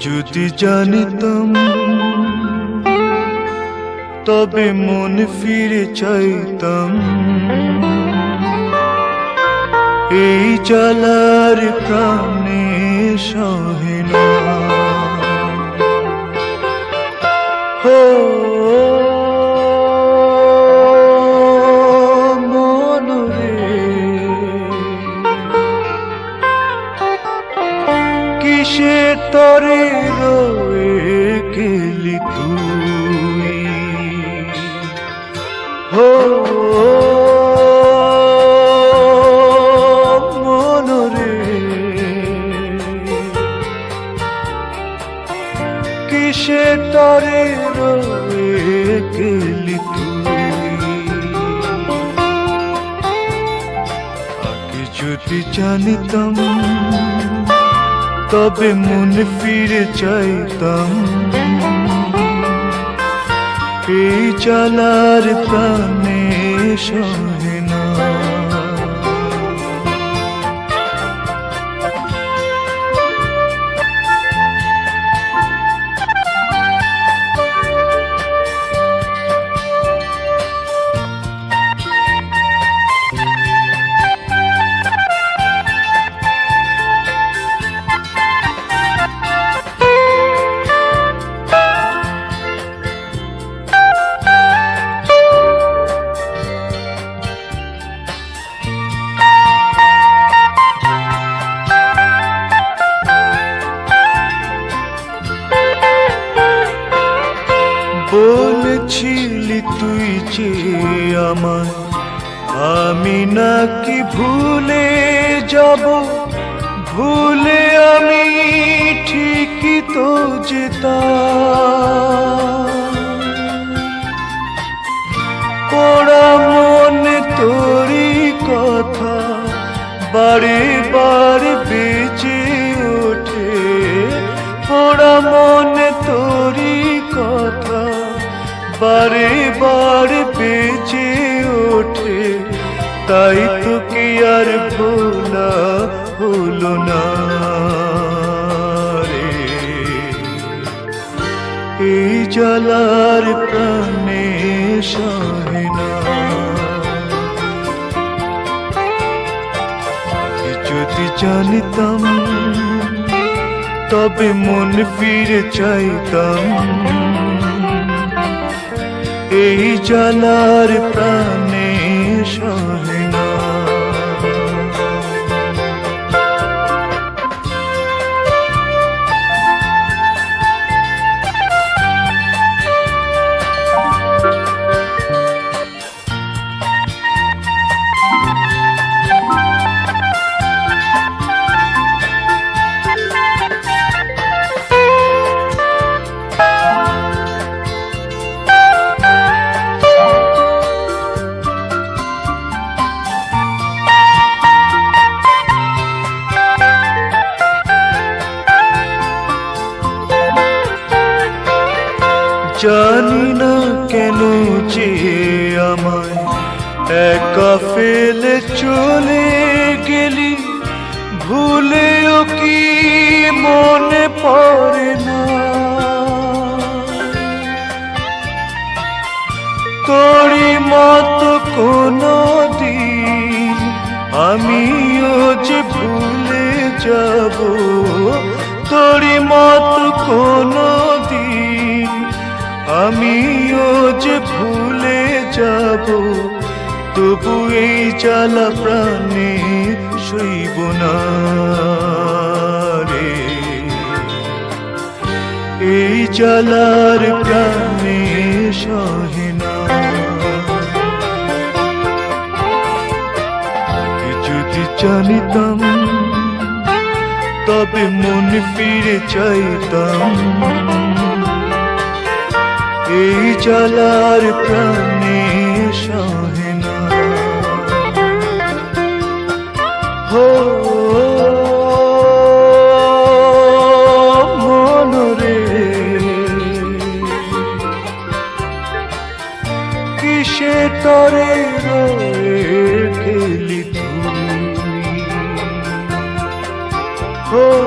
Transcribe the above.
যদি জানিতাম, তবে মন ফিরে চাইতাম। এই চালার প্রাণে সহে না। হো, মন রে। কিসে তরে রয়ে গেলি তুই। হো মন রে কিসে তরে রয়ে গেলি তুই? আগে যদি জানিতাম তবে মন ফিরে চাইতাম। এই চালার প্রাণে সহে আমি নাকি ভুলে যাব? ভুলে আমি ঠিকই তো যেতাম। তাই তো কি আর ভোলা হলো না রে। এই জ্বালার প্রাণে সহে না। যদি জানিতাম, তবে মন ফিরে চাইতাম। এই জ্বালার প্রাণে সহে জানি না কেন যে আমায় একা ফেলে চলে গেলি। ভুলেও কি মনে পড়ে না? তোরই মতো কোনো দিন আমিও যে ভুলে যাব, তোরই মতো কোনো আমিও যে ভুলে যাব, তবু এই জ্বালা প্রাণে সইব না রে। এই জ্বালার প্রাণে সহে না। যদি জানিতাম, তবে মন ফিরে চাইতাম। এই জ্বালার প্রাণে সহে না। হো মন রে। কিসে তরে তুই ও